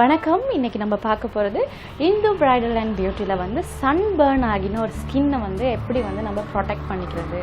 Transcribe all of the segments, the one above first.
வணக்கம். இன்னைக்கு நம்ம பார்க்க போகிறது இந்து பிரைடல் அண்ட் பியூட்டியில் வந்து சன் பேர்ன் ஆகின ஒரு ஸ்கின்னை வந்து எப்படி வந்து நம்ம ப்ரொடெக்ட் பண்ணிக்கிறது?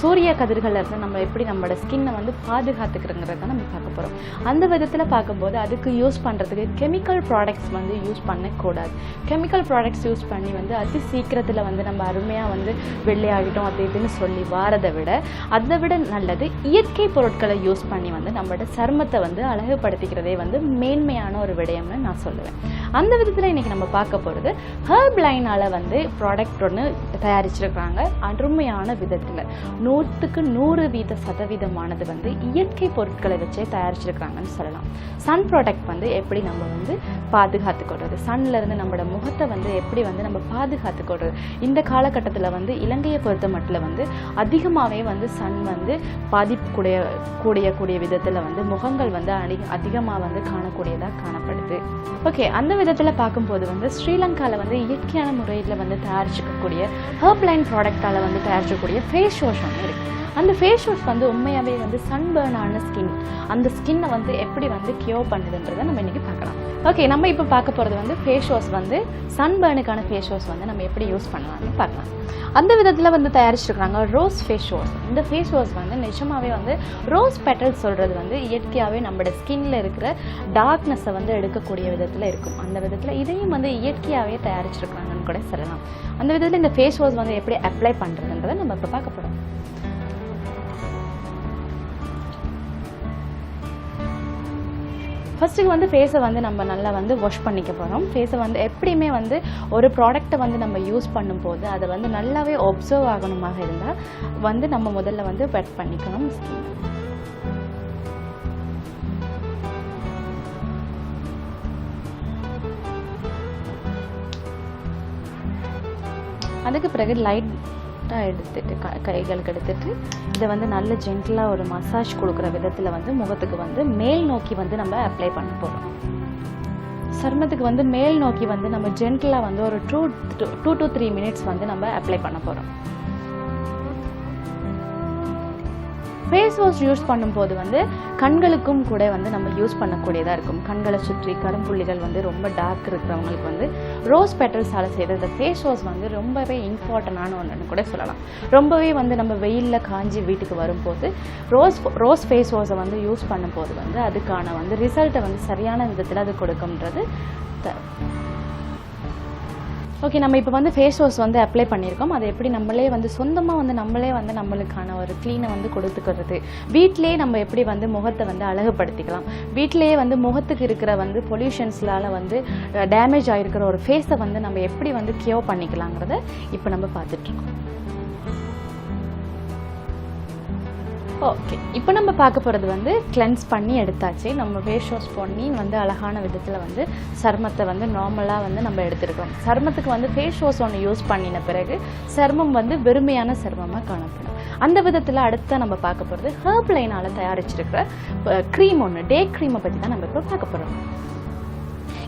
சூரிய கதிர்களில் இருந்து நம்ம எப்படி நம்மளோட ஸ்கின்னை வந்து பாதுகாத்துக்கிறோங்கிறத நம்ம பார்க்க போகிறோம் அந்த விதத்தில் பார்க்கும்போது அதுக்கு யூஸ் பண்ணுறதுக்கு கெமிக்கல் ப்ராடக்ட்ஸ் வந்து யூஸ் பண்ணக்கூடாது. கெமிக்கல் ப்ராடக்ட்ஸ் யூஸ் பண்ணி வந்து அதி சீக்கிரத்தில் வந்து நம்ம அருமையாக வந்து வெள்ளையாகிட்டோம் அது இதுன்னு சொல்லி வாரதை விட அதை விட நல்லது இயற்கை பொருட்களை யூஸ் பண்ணி வந்து நம்மளோட சருமத்தை வந்து அழகுபடுத்திக்கிறதே வந்து மேன்மையான ஒரு விடயம்னு நான் சொல்லுவேன் அந்த விதத்தில் இன்னைக்கு நம்ம பார்க்க போகிறது ஹர்ப் லைனால் வந்து ப்ராடக்ட் ஒன்று தயாரிச்சிருக்கிறாங்க அருமையான விதத்தில். நூற்றுக்கு நூறு வீத சதவீதமானது வந்து இயற்கை பொருட்களை வச்சே தயாரிச்சிருக்கிறாங்கன்னு சொல்லலாம். சன் ப்ராடக்ட் வந்து எப்படி நம்ம வந்து பாதுகாத்துக்கொள்றது? சன்லருந்து நம்மளோட முகத்தை வந்து எப்படி வந்து நம்ம பாதுகாத்துக்கொள்றது? இந்த காலகட்டத்தில் வந்து இலங்கையை பொறுத்த மட்டும் வந்து அதிகமாகவே வந்து சன் வந்து பாதிப்புக்கூடிய கூடிய கூடிய விதத்தில் வந்து முகங்கள் வந்து அதிகமாக வந்து காணக்கூடியதாக காணப்படுது. ஓகே அந்த விதத்தில் பார்க்கும்போது வந்து ஸ்ரீலங்காவில் வந்து இயற்கையான முறையில் வந்து தயாரிச்சிக்கக்கூடிய ஹர்ப்லைன் ப்ராடக்டால் வந்து தயாரிக்கக்கூடிய ஃபேஸ் வாஷ் ஒன்று இருக்குது அந்த ஃபேஸ் வாஷ் வந்து உண்மையாகவே வந்து சன்பர்ன் ஆன ஸ்கின் அந்த ஸ்கின்னை வந்து எப்படி வந்து கியூர் பண்ணுதுன்றதை நம்ம இன்றைக்கி பார்க்கலாம். ஓகே நம்ம இப்போ பார்க்க போகிறது வந்து ஃபேஸ் வாஷ் வந்து சன்பர்னுக்கான ஃபேஸ் வாஷ் வந்து நம்ம எப்படி யூஸ் பண்ணலாம்னு பார்க்கலாம். அந்த விதத்தில் வந்து தயாரிச்சிருக்கிறாங்க ரோஸ் ஃபேஸ் வாஷ் இந்த ஃபேஸ் வாஷ் வந்து நிஜமாகவே வந்து ரோஸ் பெட்டல் சொல்கிறது வந்து இயற்கையாகவே நம்மளோட ஸ்கின்ல இருக்கிற டார்க்னஸை வந்து எடுக்கக்கூடிய விதத்தில் இருக்கும். அந்த விதத்தில் இதையும் வந்து இயற்கையாகவே தயாரிச்சிருக்கிறாங்கன்னு கூட சொல்லலாம். அந்த விதத்தில் இந்த ஃபேஸ் வாஷ் வந்து எப்படி அப்ளை பண்ணுறதுன்றதை நம்ம இப்போ பார்க்க போகிறோம் ஃபஸ்ட்டு வந்து ஃபேஸை வந்து நம்ம நல்லா வந்து வாஷ் பண்ணிக்க போகிறோம் ஃபேஸை வந்து எப்படியுமே வந்து ஒரு ப்ராடக்ட்டை வந்து நம்ம யூஸ் பண்ணும்போது அதை வந்து நல்லாவே ஒப்சர்வ் ஆகணுமாக இருந்தால் வந்து நம்ம முதல்ல வந்து வெட் பண்ணிக்கணும். ஸ்கின் அதுக்கு பிறகு லைட் சாஃப்டாக எடுத்துட்டு க கைகளுக்கு எடுத்துட்டு இதை வந்து நல்ல ஜென்டிலாக ஒரு மசாஜ் கொடுக்குற விதத்தில் வந்து முகத்துக்கு வந்து மேல் நோக்கி வந்து நம்ம அப்ளை பண்ண போகிறோம் சருமத்துக்கு வந்து மேல் நோக்கி வந்து நம்ம ஜென்டிலாக வந்து ஒரு two two to three minutes வந்து நம்ம அப்ளை பண்ண போகிறோம் ஃபேஸ் வாஷ் யூஸ் பண்ணும்போது வந்து கண்களுக்கும் கூட வந்து நம்ம யூஸ் பண்ணக்கூடியதாக இருக்கும். கண்களை சுற்றி கரும்புள்ளிகள் வந்து ரொம்ப டார்க் இருக்கிறவங்களுக்கு வந்து ரோஸ் பெட்டல்ஸால் செய்த இந்த ஃபேஸ் வாஷ் வந்து ரொம்பவே இம்பார்ட்டண்டான ஒன்றுன்னு கூட சொல்லலாம். ரொம்பவே வந்து நம்ம வெயிலில் காஞ்சி வீட்டுக்கு வரும்போது ரோஸ் ரோஸ் ஃபேஸ் வாஷை வந்து யூஸ் பண்ணும்போது வந்து அதுக்கான வந்து ரிசல்ட்டை வந்து சரியான விதத்தில் அது கொடுக்கும்ன்றது ஓகே நம்ம இப்போ வந்து ஃபேஸ் வாஷ் வந்து அப்ளை பண்ணியிருக்கோம். அதை எப்படி நம்மளே வந்து சொந்தமாக வந்து நம்மளே வந்து நம்மளுக்கான ஒரு க்ளீனை வந்து கொடுத்துக்கிறது. வீட்டிலே நம்ம எப்படி வந்து முகத்தை வந்து அழகுபடுத்திக்கலாம். வீட்டிலேயே வந்து முகத்துக்கு இருக்கிற வந்து பொல்யூஷன்ஸ்லால் வந்து டேமேஜ் ஆகிருக்கிற ஒரு ஃபேஸை வந்து நம்ம எப்படி வந்து கியூர் பண்ணிக்கலாங்கிறத இப்போ நம்ம பார்த்துட்ருக்கோம் ஓகே இப்போ நம்ம பார்க்க போகிறது வந்து கிளென்ஸ் பண்ணி எடுத்தாச்சு. நம்ம ஃபேஸ் வாஷ் பண்ணி வந்து அழகான விதத்தில் வந்து சருமத்தை வந்து நார்மலாக வந்து நம்ம எடுத்துருக்கோம் சருமத்துக்கு வந்து ஃபேஸ் வாஷ் ஒன்று யூஸ் பண்ணின பிறகு சர்மம் வந்து வெறுமையான சர்மமாக காணப்படும். அந்த விதத்தில் அடுத்த நம்ம பார்க்க போகிறது ஹேர்ப் லைனால் தயாரிச்சிருக்கிற க்ரீம் ஒன்று டே க்ரீமை பற்றி தான் நம்ம இப்போ பார்க்க போகிறோம்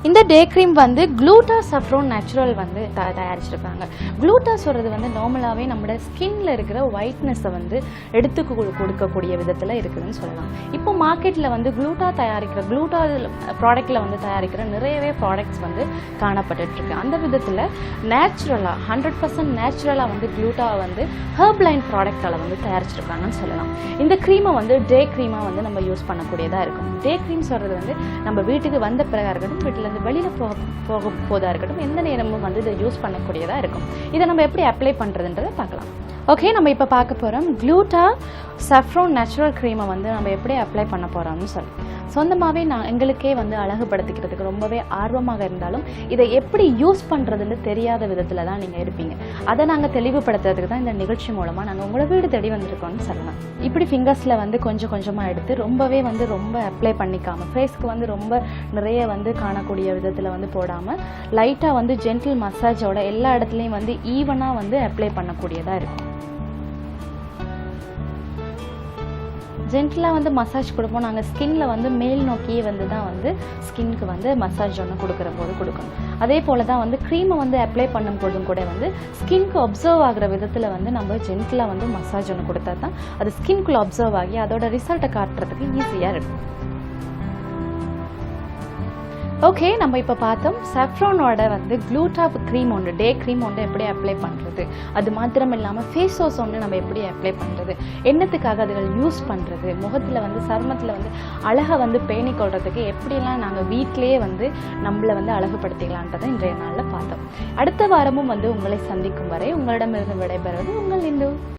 இந்த டே க்ரீம் வந்து க்ளூட்டா சஃப்ரோன் நேச்சுரல் வந்து த தயாரிச்சிருக்காங்க. க்ளூட்டா சொல்கிறது வந்து நார்மலாகவே நம்மளோட ஸ்கின்ல இருக்கிற ஒயிட்னஸை வந்து எடுத்து கொடு- கொடுக்கக்கூடிய விதத்தில் இருக்குதுன்னு சொல்லலாம். இப்போ மார்க்கெட்டில் வந்து க்ளூட்டா தயாரிக்கிற க்ளூட்டா ப்ராடக்ட்டில் வந்து தயாரிக்கிற நிறையவே ப்ராடக்ட்ஸ் வந்து காணப்பட்டுருக்கு அந்த விதத்தில் நேச்சுரலாக ஹண்ட்ரட் பர்சன்ட் நேச்சுரலாக வந்து க்ளூட்டா வந்து ஹர்ப் லைன் ப்ராடக்டால் வந்து தயாரிச்சிருக்காங்கன்னு சொல்லலாம். இந்த க்ரீமை வந்து டே க்ரீமாக வந்து நம்ம யூஸ் பண்ணக்கூடியதாக இருக்கும். டே க்ரீம் சொல்கிறது வந்து நம்ம வீட்டுக்கு வந்த பிறகு இருக்கட்டும் வீட்டிலேருந்து வெளியில் போக போக போதாக இருக்கட்டும் எந்த நேரமும் வந்து இதை யூஸ் பண்ணக்கூடியதாக இருக்கும். இதை நம்ம எப்படி அப்ளை பண்ணுறதுன்றதை பார்க்கலாம். ஓகே நம்ம இப்போ பார்க்க போகிறோம் க்ளூட்டா சஃப்ரோன் நேச்சுரல் க்ரீமை வந்து நம்ம எப்படி அப்ளை பண்ண போகிறோம்னு சொல்லி சொந்தமாகவே நான் எங்களுக்கே வந்து அழகுபடுத்திக்கிறதுக்கு ரொம்பவே ஆர்வமாக இருந்தாலும் இதை எப்படி யூஸ் பண்ணுறதுன்னு தெரியாத விதத்தில் தான் நீங்கள் இருப்பீங்க. அதை நாங்கள் தெளிவுபடுத்துறதுக்கு தான் இந்த நிகழ்ச்சி மூலமாக நாங்கள் உங்களை வீடு தேடி வந்திருக்கோம்னு சொல்லலாம். இப்படி ஃபிங்கர்ஸில் வந்து கொஞ்சம் கொஞ்சமாக எடுத்து ரொம்பவே வந்து ரொம்ப அப்ளை பண்ணிக்காமல் ஃபேஸ்க்கு வந்து ரொம்ப நிறைய வந்து காணக்கூடிய விதத்தில் வந்து போடாமல் லைட்டாக வந்து ஜென்டில் மசாஜோட எல்லா இடத்துலையும் வந்து ஈவனாக வந்து அப்ளை பண்ணக்கூடியதாக இருக்கும். ஜென்டலாக வந்து மசாஜ் கொடுப்போம். நாங்கள் ஸ்கின்ல வந்து மேல் நோக்கியே வந்து தான் வந்து ஸ்கின்க்கு வந்து மசாஜ் ஒன்று கொடுக்குற போது கொடுக்கணும். அதே போல் தான் வந்து க்ரீமை வந்து அப்ளை பண்ணும் போதும் கூட வந்து ஸ்கின்க்கு அப்சர்வ் ஆகிற விதத்தில் வந்து நம்ம ஜென்டலாக வந்து மசாஜ் ஒன்று கொடுத்தா தான் அது ஸ்கின்குள்ளே அப்சர்வ் ஆகி அதோட ரிசல்ட்டை காட்டுறதுக்கு ஈஸியாக இருக்கும். ஓகே நம்ம இப்போ பார்த்தோம் சஃப்ரானோட வந்து க்ளூடாப் க்ரீம் ஒன்று டே க்ரீம் ஒன்று எப்படி அப்ளை பண்ணுறது அது மாத்திரம் இல்லாமல் ஃபேஸ் வாஷ் ஒன்று நம்ம எப்படி அப்ளை பண்ணுறது என்னத்துக்காக அதுகள் யூஸ் பண்ணுறது முகத்தில் வந்து சருமத்தில் வந்து அழகை வந்து பேணி கொள்றதுக்கு எப்படிலாம் நாங்கள் வீட்டிலேயே வந்து நம்மளை வந்து அழகுபடுத்திக்கலான்றதை இன்றைய நாளில் பார்த்தோம். அடுத்த வாரமும் வந்து உங்களை சந்திக்கும் வரை உங்களிடமிருந்து விடைபெறுவது உங்கள் இந்து.